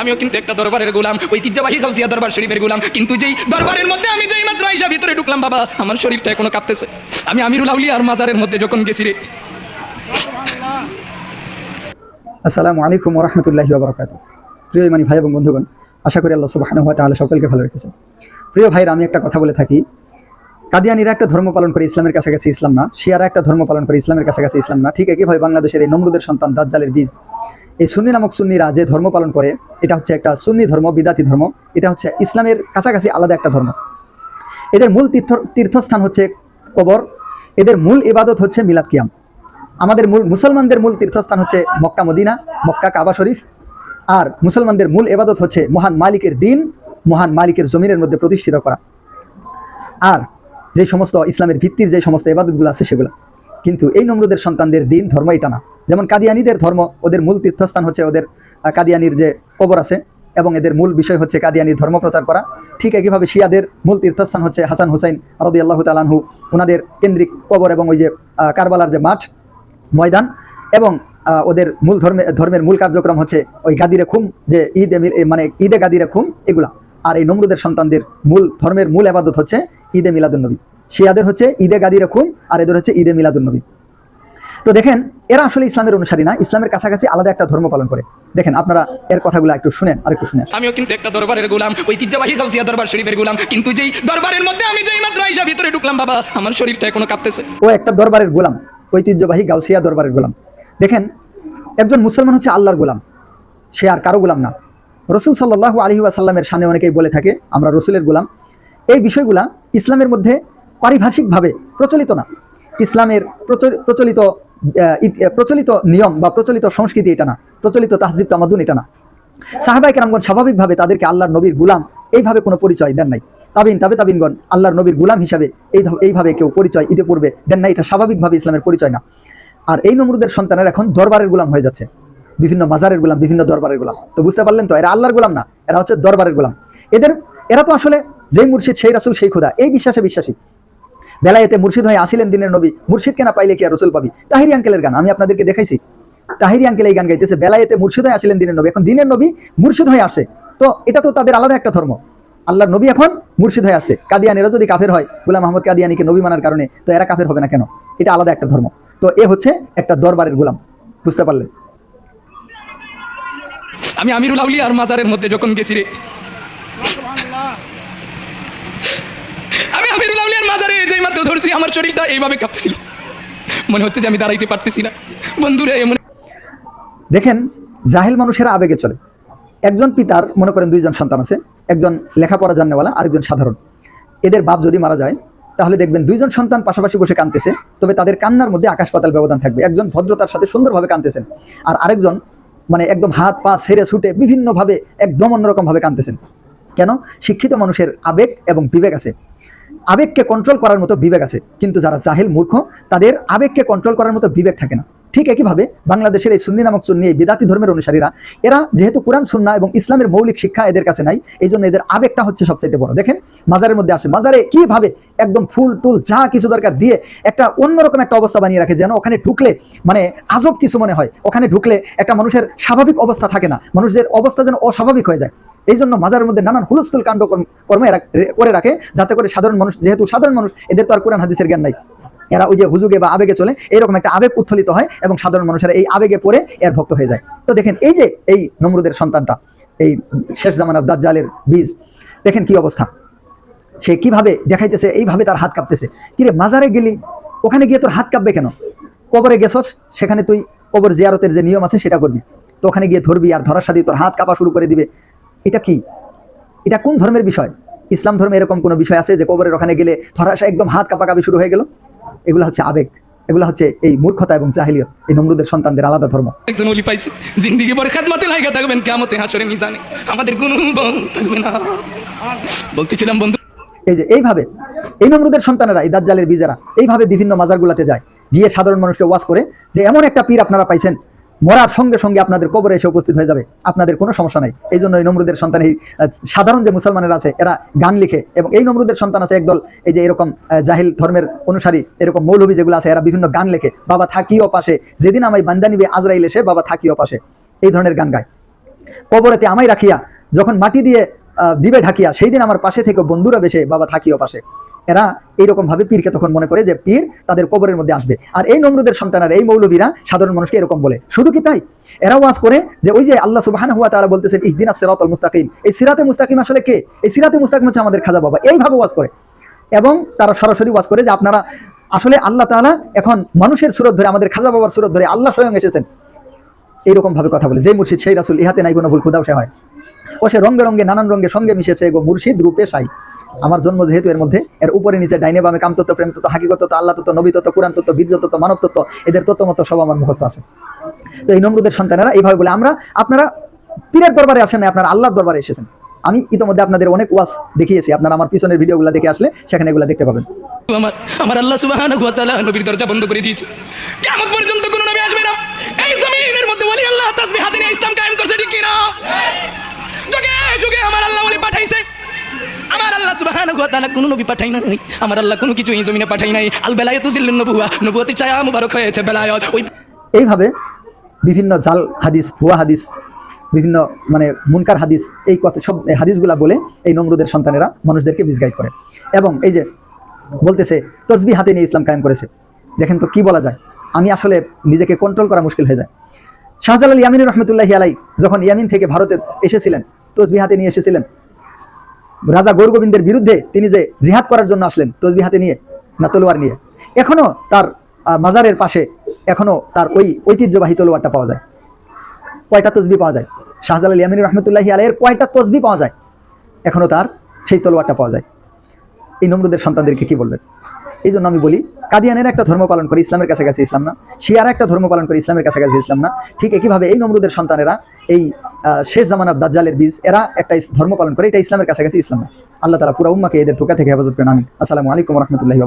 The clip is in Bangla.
আমিও কিন্তু একটা দরবারের গোলাম। ঐতিহ্যবাহী গাউসিয়া দরবার শরীফের গোলাম। কিন্তু যেই দরবারের মধ্যে আমি যেই মাত্র আইসা ভিতরে ঢুকলাম, বাবা, আমার শরীরটা এখনও কাঁপতেছে। আমি আমিরুল আউলিয়ার মাজারের মধ্যে যখন গেছি রে। আসসালামু আলাইকুম রহমতুল্লাহি বাবরকাত প্রিয় ইমানি ভাই এবং বন্ধুগণ, আশা করি আল্লাহ সুবাহানু হাত তাহলে সকলকে ভালো রেখেছে। প্রিয় ভাইরা আমি একটা কথা বলে থাকি। কাদিয়ানিরা একটা ধর্ম পালন করে ইসলামের কাছাকাছি ইসলাম না, শিয়ারা একটা ধর্ম পালন করে ইসলামের কাছাকাছি ইসলাম না। ঠিক একইভাবে বাংলাদেশের এই নমরুদের সন্তান দাজ্জালের বীজ এই সুন্নি নামক সুন্নিরা যে ধর্ম পালন করে, এটা হচ্ছে একটা সুন্নি ধর্ম, বিদাতি ধর্ম, এটা হচ্ছে ইসলামের কাছাকাছি আলাদা একটা ধর্ম। এদের মূল তীর্থ, তীর্থস্থান হচ্ছে কবর, এদের মূল ইবাদত হচ্ছে মিলাদ কিয়াম। আমাদের মূল, মুসলমানদের মূল তীর্থস্থান হচ্ছে মক্কা, মদিনা, মক্কা, কাবা, শরীফ। আর মুসলমানদের মূল এবাদত হচ্ছে মহান মালিকের দিন, মহান মালিকের জমিনের মধ্যে প্রতিষ্ঠিত করা। আর যে সমস্ত ইসলামের ভিত্তির যে সমস্ত এবাদতগুলো আছে সেগুলো। কিন্তু এই নমরুদের সন্তানদের দিন, ধর্ম এটা না। যেমন কাদিয়ানিদের ধর্ম, ওদের মূল তীর্থস্থান হচ্ছে ওদের কাদিয়ানির যে কবর আছে, এবং এদের মূল বিষয় হচ্ছে কাদিয়ানির ধর্ম প্রচার করা। ঠিক একইভাবে শিয়াদের মূল তীর্থস্থান হচ্ছে হাসান হুসাইন রদি আল্লাহ তালানহু ওনাদের কেন্দ্রিক কবর এবং ওই যে কারবালার যে মাঠ, ময়দান, এবং ওদের মূল ধর্মে, ধর্মের মূল কার্যক্রম হচ্ছে ওই গাদিরে খুম, যে ঈদে মিল- মানে ঈদে গাদিরে খুম, এগুলা। আর এই নমরুদের সন্তানদের মূল, ধর্মের মূল আবাদত হচ্ছে ঈদে মিলাদুন্নবী শিয়াদের হচ্ছে ঈদে গাদিরে খুম আর এদের হচ্ছে ঈদে মিলাদুন্নবী তো দেখেন এরা আসলে ইসলামের অনুসারী না ইসলামের কাছাকাছি আলাদা একটা ধর্ম পালন করে। দেখেন আপনারা এর কথাগুলো একটু শুনেন আর একটু শুনে আসেন। আমিও কিন্তু একটা দরবারের গোলাম ঐতিহ্যবাহী গাউসিয়া দরবার শরীফের গোলাম কিন্তু যেই দরবারের মধ্যে আমি যেই মাত্র আইসা ভিতরে ঢুকলাম বাবা আমার শরীরটা এখনও কাঁপতেছে। ও একটা দরবারের গোলাম ঐতিহ্যবাহী গাউসিয়া দরবারের গোলাম। দেখেন একজন মুসলমান হচ্ছে আল্লাহর গোলাম সে আর কারও গোলাম না। রসুল সাল্লাহ আলহি আসাল্লামের সামনে অনেকেই বলে থাকে আমরা রসুলের গোলাম। এই বিষয়গুলা ইসলামের মধ্যে পারিভাষিকভাবে প্রচলিত না। ইসলামের প্রচল- প্রচলিত প্রচলিত নিয়ম বা প্রচলিত সংস্কৃতি এটা না। প্রচলিত তাহজিব তামাদুন এটা না। সাহাবাই কেরামগণ স্বাভাবিকভাবে তাদেরকে আল্লাহর নবীর গুলাম এইভাবে কোনো পরিচয় দেন নাই। তাবিন, তাবে তাবিনগণ আল্লাহর নবীর গুলাম হিসাবে এই এইভাবে কেউ পরিচয় ইতিপূর্বে দেন নাই, এটা স্বাভাবিকভাবে ইসলামের পরিচয় না। আর এই নমরুদের সন্তানের এখন দরবারের গুলাম হয়ে যাচ্ছে। বিভিন্ন মাজারের গুলাম, বিভিন্ন দরবারের গুলাম। তো বুঝতে পারলেন তো, এরা আল্লাহর গুলাম না, এরা হচ্ছে দরবারের গুলাম। এদের, এরা তো আসলে যেই মুর্শিদ, সেই রাসুল, সেই খোদা, এই বিশ্বাসে বিশ্বাসী। বেলায়েতে মুর্শিদ হয়ে আসিলেন দিনের নবী। মুর্শিদ কেনা পাইলে কি আর রসুল পাবি? তাহিরি আঙ্কেলের গান, আমি আপনাদেরকে দেখাইছি। তাহিরি আঙ্কেল এই গান গাইতেছে, বেলায়েতে মুর্শিদ হয়ে আসিলেন দিনের নবী, এখন দিনের নবী মুর্শিদ হয়ে আসছে তো এটা তো তাদের আলাদা একটা ধর্ম। আল্লাহর নবী এখন মুর্শিদ হয়ে আসছে কাদিয়ানিরা যদি কাফের হয়, গুলাম আহমদ কাদিয়ানিকে নবী মানার কারণে, তো এরা কাফের হবে না কেন? এটা আলাদা একটা ধর্ম। তো এ হচ্ছে একটা দরবারের গোলাম। বুঝতে পারলেন? আমি আমিরুল আউলিয়ার মাজারের মধ্যে যখন গেছি রে আমি আমিরুল আউলিয়ার মাজারে ধরছি আমার শরীরটা এইভাবে কাঁপতেছিল। মনে হচ্ছে যে আমি দাঁড়াইতে পারতেছি না। বন্ধুরে, এমন দেখেন, জাহেল মানুষেরা আবেগে চলে। একজন পিতার, মনে করেন দুইজন সন্তান আছে, একজন লেখাপড়া জানেওয়ালা, আরেকজন সাধারণ। এদের বাপ যদি মারা যায়, তাহলে দেখবেন দুইজন সন্তান পাশাপাশি বসে কাঁদতেছে, তবে তাদের কান্নার মধ্যে আকাশ পাতাল ব্যবধান থাকবে। একজন ভদ্রতার সাথে সুন্দরভাবে কাঁদতেছেন, আর আরেকজন মানে একদম হাত, পা ছেড়ে ছুটে বিভিন্নভাবে একদম অন্যরকমভাবে কাঁদতেছেন। কেন? শিক্ষিত মানুষের আবেগ এবং বিবেক আছে। আবেগকে কন্ট্রোল করার মতো বিবেক আছে। কিন্তু যারা জাহেল মূর্খ, তাদের আবেগকে কন্ট্রোল করার মতো বিবেক থাকে না। ঠিক একইভাবে বাংলাদেশের এই সুন্নি নামক সুন্নি, এই বিদাতি ধর্মের অনুসারীরা, এরা যেহেতু কোরআন, সুন্না এবং ইসলামের মৌলিক শিক্ষা এদের কাছে নাই এই জন্য এদের আবেগটা হচ্ছে সবচাইতে বড়। দেখেন, মাজারের মধ্যে আসে, মাজারে কীভাবে একদম ফুল টুল যা কিছু দরকার দিয়ে একটা অন্যরকম একটা অবস্থা বানিয়ে রাখে, যেন ওখানে ঢুকলে মানে আজব কিছু মনে হয়, ওখানে ঢুকলে একটা মানুষের স্বাভাবিক অবস্থা থাকে না মানুষের অবস্থা যেন অস্বাভাবিক হয়ে যায়। এই জন্য মাজারের মধ্যে নানান হুলস্থুল কাণ্ড কর্ম করে রাখে, যাতে করে সাধারণ মানুষ, যেহেতু সাধারণ মানুষ, এদের তো আর কোরআন, হাদিসের জ্ঞান নাই। এরা ওই যে হুজুগে বা আবেগে চলে, এরকম একটা আবেগ উত্থলিত হয় এবং সাধারণ মানুষেরা এই আবেগে পড়ে এর ভক্ত হয়ে যায়। তো দেখেন এই যে এই নমরুদের সন্তানটা, এই শেষ জামানার দাজ্জালের বীজ, দেখেন কি অবস্থা। সে কীভাবে দেখাইতেছে, এইভাবে তার হাত কাঁপতেছে। কিরে, মাজারে গেলি, ওখানে গিয়ে তোর হাত কাঁপবে কেন? কবরে গেছস, সেখানে তুই কবর জিয়ারতের যে নিয়ম আছে সেটা করবি। তো ওখানে গিয়ে ধরবি আর ধরার সাথে তোর হাত কাঁপা শুরু করে দিবে। এটা কি? এটা কোন ধর্মের বিষয়? ইসলাম ধর্মে এরকম কোনো বিষয় আছে যে কবরের ওখানে গেলে সাথে একদম হাত কাঁপাকাঁপি শুরু হয়ে গেল? এগুলো হচ্ছে আবেগ এগুলো হচ্ছে এই মূর্খতা এবং জাহিলিয়ত এই নমরুদের সন্তানদের আলাদা ধর্ম। একজন ওলি পাইছে জিন্দিগি পরে খাদমাতে লাগা থাকবেন কেমতে হাসরে মিজানে। আমাদের কোনো বল থাকবে না। বলতেছিলাম বন্ধু। এই যে এইভাবে এই নমরুদের সন্তানেরা এই দাজ্জালের বীজেরা এইভাবে বিভিন্ন মাজারগুলাতে যায়। গিয়ে সাধারণ মানুষকে ওয়াজ করে যে এমন একটা পীর আপনারা পাইছেন মরার সঙ্গে সঙ্গে আপনাদের কবরে এসে উপস্থিত হয়ে যাবে। আপনাদের কোনো সমস্যা নাই। এই জন্য এই নমরুদের সন্তান, এই সাধারণ যে মুসলমানেরা আছে, এরা গান লিখে এবং এই নমরুদের সন্তান আছে একদল, এই যে এরকম জাহিল ধর্মের অনুসারী, এরকম মৌলভী যেগুলো আছে, এরা বিভিন্ন গান লেখে। বাবা থাকিও পাশে, যেদিন আমায় বান্দা নিবে আজরাইল এসে বাবা থাকিও পাশে। এই ধরনের গান গায়। কবরেতে আমায় রাখিয়া, যখন মাটি দিয়ে দিবে ঢাকিয়া সেই দিন আমার পাশে থেকে বন্ধুরা বেশে বাবা থাকিও পাশে। এরা এইরকম ভাবে পীরকে তখন মনে করে যে পীর তাদের কবরের মধ্যে আসবে। আর এই নমরুদের সন্তানেরা এই মৌলবীরা সাধারণ মানুষকে এরকম বলে। শুধু কি তাই? এরা ওয়াজ করে যে ওই যে আল্লাহ সুবহানাহু ওয়া তাআলা বলতেছেন, ইহদিনাস সিরাতাল মুস্তাকিম। এই সিরাতে মুস্তাকিম আসলে কে? এই সিরাতে মুস্তাকিম হচ্ছে আমাদের খাজা বাবা। এইভাবে ওয়াজ করে। এবং তারা সরাসরি ওয়াজ করে যে আপনারা, আসলে আল্লাহ তাআলা এখন মানুষের সুরত ধরে, আমাদের খাজা বাবার সুরত ধরে আল্লাহ স্বয়ং এসেছেন। এইরকম ভাবে কথা বলে। যে মুর্শিদ, সেই রাসুল, ইহাতে নাই কোনো ভুল, খুদাও সে হয়। ও সে রঙ্গে রঙ্গে, নানান রঙে সঙ্গে মিশেছে গো মুর্শিদ রূপে সাই আমার জন্ম যেহেতু এর মধ্যে, এর উপরে নিচে ডাইনে বামে কাম তত্ত্ব, প্রেম তত্ত্ব তত্ত্ব, আল্লাহ তত্ত্ব, নবী তত্ত্ব, কোরআন তত্ত্ব বীর্য তত্ত্ব মানব তত্ত্ব, এদের তত্ত্ব মতো সব আমার মুখস্থ আছে। তো এই নমরুদের সন্তানেরা এইভাবে বলে, আমরা, আপনারা পীরের দরবারে আসেন না আপনারা আল্লাহর দরবারে এসেছেন। আমি ইতিমধ্যে আপনাদের অনেক ওয়াজ দেখিয়েছি, আপনারা আমার পিছনের ভিডিওগুলো দেখে আসলে সেখানে এগুলো দেখতে পাবেন। আমার আমার আল্লাহ তাআলা নবীর দরজা বন্ধ করে দিয়েছে। কিয়ামত পর্যন্ত হাতে নিয়ে ইসলাম কায়েম করছে, ঠিক কি না যুগে যুগে আমার আল্লাহ ওলি পাঠাইছে। আমার আল্লাহ সুবহানাহু ওয়া তাআলা কোনো নবী পাঠাই নাই। আমার আল্লাহ কোনো কিছু এই জমিনে পাঠাই নাই। আল বেলায়াতু জিল্লুন নবুয়া নবুয়তি ছায়া মুবারক হয়েছে বেলায়াত। ওই এইভাবে বিভিন্ন জাল হাদিস, ভুয়া হাদিস, বিভিন্ন মানে মুনকার হাদিস, এই কথা সব হাদিসগুলা বলে এই নমরুদের সন্তানেরা মানুষদেরকে মিসগাইড করে। এবং এই যে বলতেছে তসবি হাতে নিয়ে ইসলাম কায়েম করেছে। দেখেন তো কি বলা যায়? আমি আসলে নিজেকে কন্ট্রোল করা মুশকিল হয়ে যায়। শাহজালাল ইয়ামিন রহমতুল্লাহি আলাই যখন ইয়ামিন থেকে ভারতে এসেছিলেন তসবি হাতে নিয়ে এসেছিলেন, রাজা গৌর গোবিন্দের বিরুদ্ধে তিনি যে জিহাদ করার জন্য আসলেন তসবি হাতে নিয়ে, না তলোয়ার নিয়ে, এখনও তার মাজারের পাশে, এখনও তার ওই ঐতিহ্যবাহী তলোয়ারটা পাওয়া যায়। কয়টা তসবি পাওয়া যায়? শাহজালাল ইয়ামিনী রহমতুল্লাহি আলাইয়ের কয়টা তসবি পাওয়া যায়? এখনও তার সেই তলোয়ারটা পাওয়া যায়। এই নমরুদের সন্তানদেরকে কি বলবেন? এই জন্য আমি বলি, কাদিয়ানের একটা ধর্ম পালন করে ইসলামের কাছে কাছাকাছি ইসলাম না, শিয়ারা একটা ধর্ম পালন করে ইসলামের কাছে কাছাকাছি ইসলাম না। ঠিক একইভাবে এই নমরুদের সন্তানেরা, এই শেষ জামানার দাজ্জালের বীজ, এরা একটা ধর্ম পালন করে, এটা ইসলামের কাছে কাছাকাছি ইসলাম না। আল্লাহ তারা পুরা উম্মাকে এদের ধোকা থেকে হেফাজত করে আমি আসসালামু আলাইকুম রহমতুল্লাহি